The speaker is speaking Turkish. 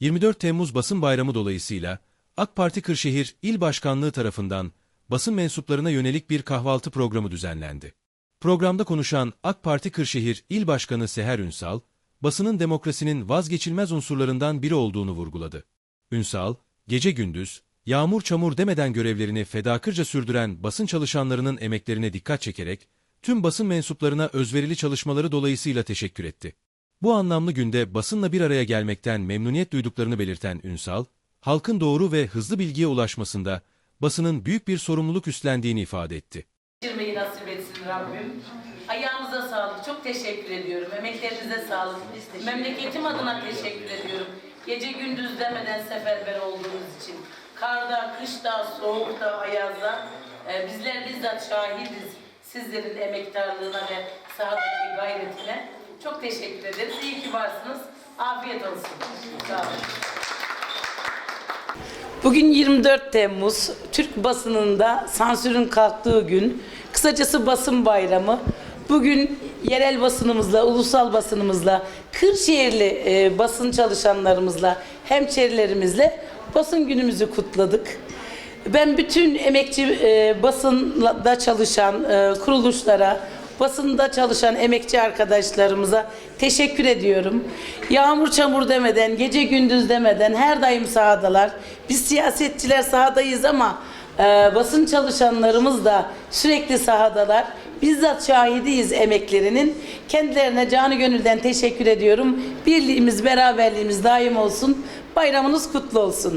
24 Temmuz Basın Bayramı dolayısıyla AK Parti Kırşehir İl Başkanlığı tarafından basın mensuplarına yönelik bir kahvaltı programı düzenlendi. Programda konuşan AK Parti Kırşehir İl Başkanı Seher Ünsal, basının demokrasinin vazgeçilmez unsurlarından biri olduğunu vurguladı. Ünsal, gece gündüz, yağmur çamur demeden görevlerini fedakırca sürdüren basın çalışanlarının emeklerine dikkat çekerek, tüm basın mensuplarına özverili çalışmaları dolayısıyla teşekkür etti. Bu anlamlı günde basınla bir araya gelmekten memnuniyet duyduklarını belirten Ünsal, halkın doğru ve hızlı bilgiye ulaşmasında basının büyük bir sorumluluk üstlendiğini ifade etti. Geçirmeyi nasip etsin Rabbim. Ayağınıza sağlık. Çok teşekkür ediyorum. Emeklerinize sağlık. Memleketim adına teşekkür ediyorum. Gece gündüz demeden seferber olduğunuz için. Karda, kışta, soğukta, ayazda e, bizler bizzat şahidiz sizlerin emektarlığına ve sahadaki gayretine. Çok teşekkür ederiz. İyi ki varsınız. Afiyet olsun. Sağ olun. Bugün 24 Temmuz Türk basınında sansürün kalktığı gün. Kısacası basın bayramı. Bugün yerel basınımızla, ulusal basınımızla, Kırşehirli e, basın çalışanlarımızla, hemşerilerimizle basın günümüzü kutladık. Ben bütün emekçi e, basında çalışan e, kuruluşlara, basında çalışan emekçi arkadaşlarımıza teşekkür ediyorum. Yağmur çamur demeden, gece gündüz demeden her daim sahadalar. Biz siyasetçiler sahadayız ama e, basın çalışanlarımız da sürekli sahadalar. Bizzat şahidiyiz emeklerinin. Kendilerine canı gönülden teşekkür ediyorum. Birliğimiz, beraberliğimiz daim olsun. Bayramınız kutlu olsun.